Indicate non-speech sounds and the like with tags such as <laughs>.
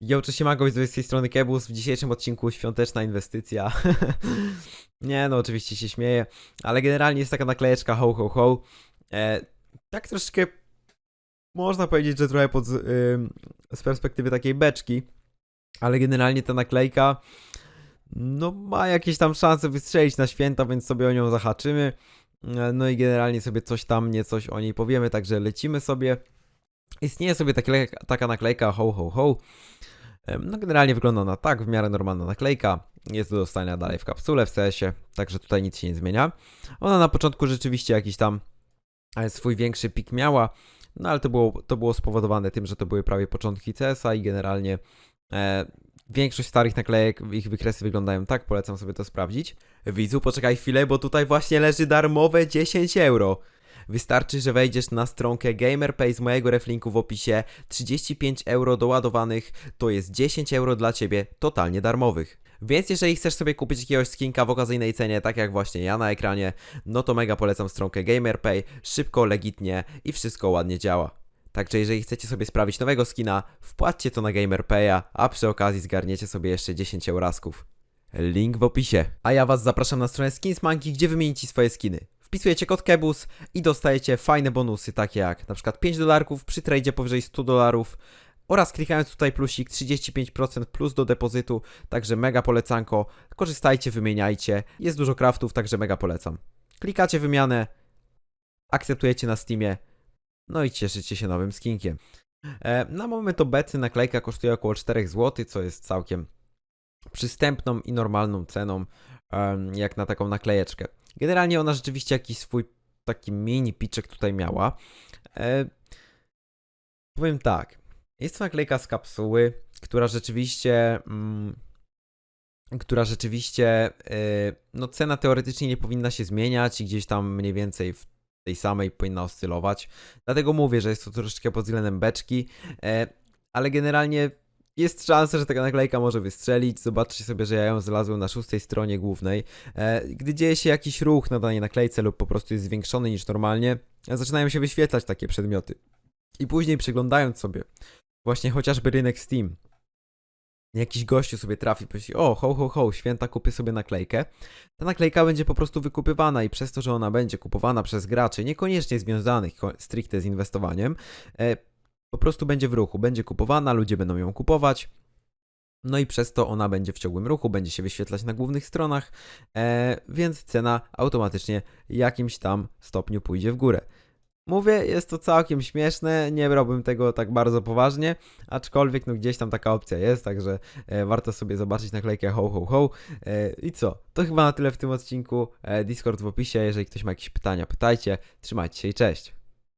Yo, cześć Mago, z tej strony Kebus. W dzisiejszym odcinku świąteczna inwestycja. <laughs> nie no, oczywiście się śmieję, ale generalnie jest taka naklejeczka ho ho ho. E, tak troszeczkę można powiedzieć, że trochę pod, ym, z perspektywy takiej beczki, ale generalnie ta naklejka no ma jakieś tam szanse wystrzelić na święta, więc sobie o nią zahaczymy. E, No i generalnie sobie coś tam, nie coś o niej powiemy, także lecimy sobie. Istnieje sobie taka naklejka ho ho ho. No generalnie wygląda ona tak, w miarę normalna naklejka. Jest do dostania dalej w kapsule w CS-ie, także tutaj nic się nie zmienia. Ona na początku rzeczywiście jakiś tam e, swój większy pik miała, no ale to było, to było spowodowane tym, że to były prawie początki CS-a i generalnie e, większość starych naklejek, ich wykresy wyglądają tak, polecam sobie to sprawdzić. Widzu, poczekaj chwilę, bo tutaj właśnie leży darmowe 10 euro. Wystarczy, że wejdziesz na stronkę GamerPay z mojego reflinku w opisie. 35 euro doładowanych to jest 10 euro dla ciebie totalnie darmowych. Więc jeżeli chcesz sobie kupić jakiegoś skinka w okazyjnej cenie, tak jak właśnie ja na ekranie, no to mega polecam stronkę GamerPay. Szybko, legitnie i wszystko ładnie działa. Także jeżeli chcecie sobie sprawić nowego skina, wpłaccie to na GamerPaya, a przy okazji zgarniecie sobie jeszcze 10 eurasków. Link w opisie. A ja was zapraszam na stronę Skinsmanki, gdzie wymienicie swoje skiny. Wpisujecie kod KEBUS i dostajecie fajne bonusy, takie jak na przykład 5 dolarków przy tradzie powyżej 100 dolarów oraz klikając tutaj plusik 35% plus do depozytu, także mega polecanko. Korzystajcie, wymieniajcie. Jest dużo craftów, także mega polecam. Klikacie wymianę, akceptujecie na Steamie, no i cieszycie się nowym skinkiem. E, na moment obecny naklejka kosztuje około 4 zł, co jest całkiem przystępną i normalną ceną, jak na taką naklejeczkę. Generalnie ona rzeczywiście jakiś swój taki mini piczek tutaj miała. E, powiem tak, jest to naklejka z kapsuły, która rzeczywiście, mm, która rzeczywiście, e, no cena teoretycznie nie powinna się zmieniać i gdzieś tam mniej więcej w tej samej powinna oscylować. Dlatego mówię, że jest to troszeczkę pod względem beczki, e, ale generalnie jest szansa, że taka naklejka może wystrzelić. Zobaczcie sobie, że ja ją znalazłem na szóstej stronie głównej. E, Gdy dzieje się jakiś ruch na danej naklejce lub po prostu jest zwiększony niż normalnie, zaczynają się wyświetlać takie przedmioty. I później przeglądając sobie właśnie chociażby rynek Steam, jakiś gościu sobie trafi, powie o, ho, ho, ho, święta kupię sobie naklejkę. Ta naklejka będzie po prostu wykupywana i przez to, że ona będzie kupowana przez graczy, niekoniecznie związanych stricte z inwestowaniem, e, po prostu będzie w ruchu, będzie kupowana, ludzie będą ją kupować. No i przez to ona będzie w ciągłym ruchu, będzie się wyświetlać na głównych stronach, e, więc cena automatycznie jakimś tam stopniu pójdzie w górę. Mówię, jest to całkiem śmieszne, nie brałbym tego tak bardzo poważnie, aczkolwiek no gdzieś tam taka opcja jest, także e, warto sobie zobaczyć naklejkę ho ho ho. E, I co? To chyba na tyle w tym odcinku. E, Discord w opisie, jeżeli ktoś ma jakieś pytania, pytajcie. Trzymajcie się i cześć.